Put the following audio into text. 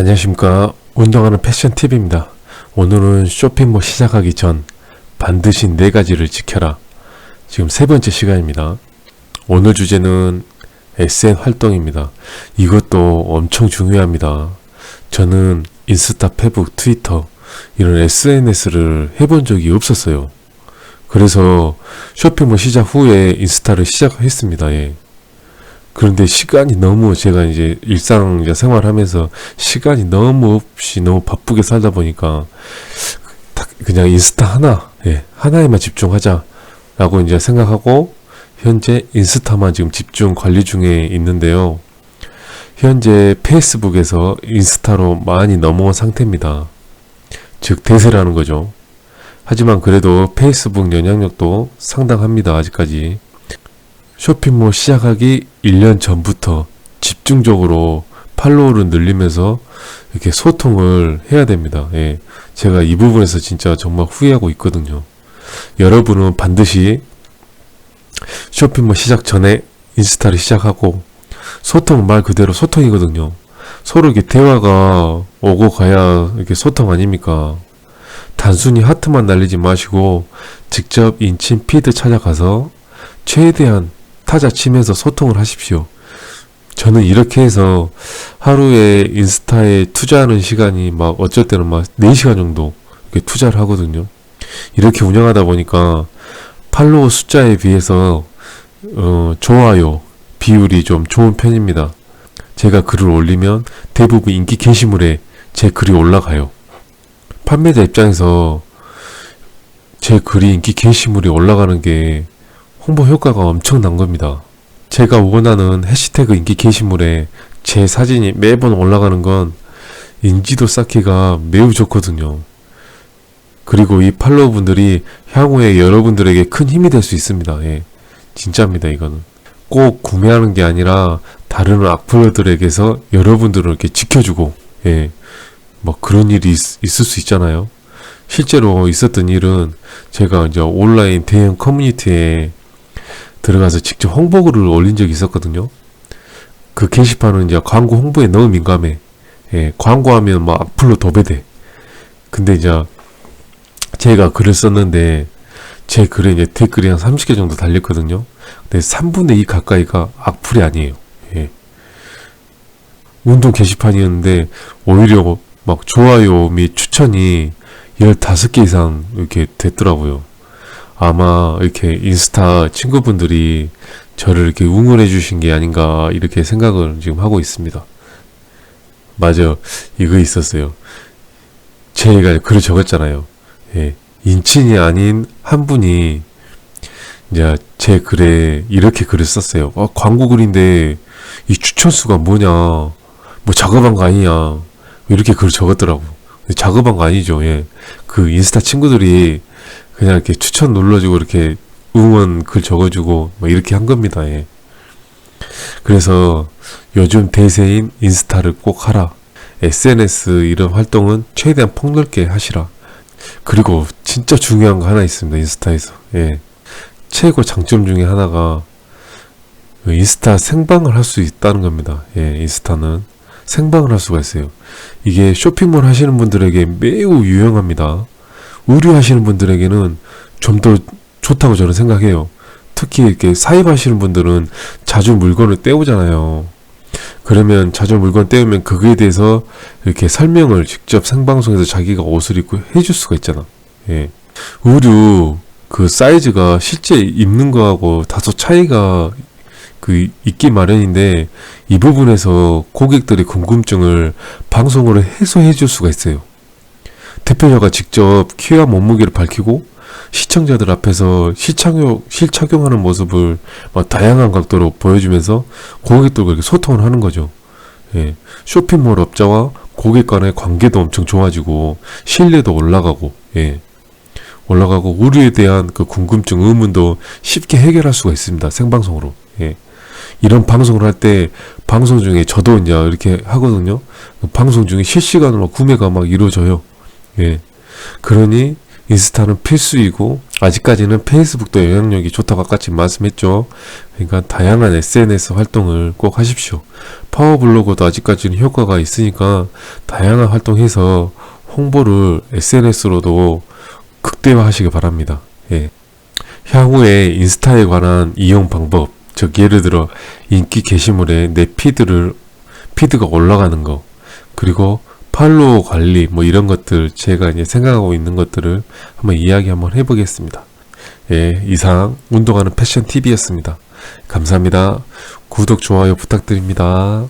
안녕하십니까. 운동하는 패션 팁입니다. 오늘은 쇼핑몰 시작하기 전 반드시 네 가지를 지켜라. 지금 세 번째 시간입니다. 오늘 주제는 SN 활동입니다. 이것도 엄청 중요합니다. 저는 인스타, 페북, 트위터 이런 SNS를 해본 적이 없었어요. 그래서 쇼핑몰 시작 후에 인스타를 시작했습니다. 예. 그런데 시간이 너무 제가 이제 일상 이제 생활하면서 시간이 너무 없이 너무 바쁘게 살다 보니까 딱 그냥 인스타 하나, 예, 하나에만 집중하자라고 이제 생각하고 현재 인스타만 지금 집중 관리 중에 있는데요. 현재 페이스북에서 인스타로 많이 넘어온 상태입니다. 즉 대세라는 거죠. 하지만 그래도 페이스북 영향력도 상당합니다. 아직까지. 쇼핑몰 시작하기 1년 전부터 집중적으로 팔로우를 늘리면서 이렇게 소통을 해야 됩니다. 예. 제가 이 부분에서 진짜 정말 후회하고 있거든요. 여러분은 반드시 쇼핑몰 시작 전에 인스타를 시작하고 소통 말 그대로 소통이거든요. 서로 이렇게 대화가 오고 가야 이렇게 소통 아닙니까? 단순히 하트만 날리지 마시고 직접 인친 피드 찾아가서 최대한 타자 치면서 소통을 하십시오. 저는 이렇게 해서 하루에 인스타에 투자하는 시간이 막 어쩔 때는 막 4시간 정도 이렇게 투자를 하거든요. 이렇게 운영하다 보니까 팔로워 숫자에 비해서 어, 좋아요 비율이 좀 좋은 편입니다. 제가 글을 올리면 대부분 인기 게시물에 제 글이 올라가요. 판매자 입장에서 제 글이 인기 게시물이 올라가는 게 홍보 효과가 엄청난 겁니다. 제가 원하는 해시태그 인기 게시물에 제 사진이 매번 올라가는 건 인지도 쌓기가 매우 좋거든요. 그리고 이 팔로워분들이 향후에 여러분들에게 큰 힘이 될 수 있습니다. 예. 진짜입니다, 이거는. 꼭 구매하는 게 아니라 다른 악플러들에게서 여러분들을 이렇게 지켜주고, 예. 뭐 그런 일이 있, 있을 수 있잖아요. 실제로 있었던 일은 제가 이제 온라인 대형 커뮤니티에 들어가서 직접 홍보 글을 올린 적이 있었거든요. 그 게시판은 이제 광고 홍보에 너무 민감해. 예, 광고하면 막 악플로 도배돼. 근데 이제 제가 글을 썼는데 제 글에 이제 댓글이 한 30개 정도 달렸거든요. 근데 3분의 2 가까이가 악플이 아니에요. 예. 운동 게시판이었는데 오히려 막 좋아요 및 추천이 15개 이상 이렇게 됐더라고요. 아마 이렇게 인스타 친구분들이 저를 이렇게 응원해 주신 게 아닌가 이렇게 생각을 지금 하고 있습니다. 맞아. 이거 있었어요. 제가 글을 적었잖아요. 예. 인친이 아닌 한 분이 이제 제 글에 이렇게 글을 썼어요. 아, 광고 글인데 이 추천수가 뭐냐. 뭐 작업한 거 아니냐. 이렇게 글을 적었더라고. 작업한 거 아니죠. 예. 그 인스타 친구들이 그냥 이렇게 추천 눌러주고 이렇게 응원 글 적어주고 뭐 이렇게 한 겁니다. 예. 그래서 요즘 대세인 인스타를 꼭 하라. SNS 이런 활동은 최대한 폭넓게 하시라. 그리고 진짜 중요한 거 하나 있습니다. 인스타에서. 예. 최고 장점 중에 하나가 그 인스타 생방을 할 수 있다는 겁니다. 예, 인스타는 생방을 할 수가 있어요. 이게 쇼핑몰 하시는 분들에게 매우 유용합니다. 의류하시는 분들에게는 좀 더 좋다고 저는 생각해요. 특히 이렇게 사입하시는 분들은 자주 물건을 떼오잖아요. 그러면 자주 물건 떼우면 그거에 대해서 이렇게 설명을 직접 생방송에서 자기가 옷을 입고 해줄 수가 있잖아. 예. 의류 그 사이즈가 실제 입는 거하고 다소 차이가 그 있기 마련인데 이 부분에서 고객들의 궁금증을 방송으로 해소해 줄 수가 있어요. 대표자가 직접 키와 몸무게를 밝히고 시청자들 앞에서 실착용, 실착용하는 모습을 막 다양한 각도로 보여주면서 고객들과 이렇게 소통을 하는 거죠. 예. 쇼핑몰 업자와 고객 간의 관계도 엄청 좋아지고 신뢰도 올라가고 예. 올라가고 의류에 대한 그 궁금증, 의문도 쉽게 해결할 수가 있습니다. 생방송으로. 예. 이런 방송을 할 때 방송 중에 저도 이제 이렇게 하거든요. 그 방송 중에 실시간으로 구매가 막 이루어져요. 예. 그러니 인스타는 필수이고 아직까지는 페이스북도 영향력이 좋다고 아까지 말씀했죠. 그러니까 다양한 SNS 활동을 꼭 하십시오. 파워블로거도 아직까지는 효과가 있으니까 다양한 활동해서 홍보를 SNS로도 극대화하시기 바랍니다. 예. 향후에 인스타에 관한 이용 방법, 즉 예를 들어 인기 게시물에 내 피드를 피드가 올라가는 거, 그리고 팔로워 관리 뭐 이런 것들 제가 이제 생각하고 있는 것들을 한번 이야기 한번 해보겠습니다. 예, 이상 운동하는 패션 TV였습니다. 감사합니다. 구독 좋아요 부탁드립니다.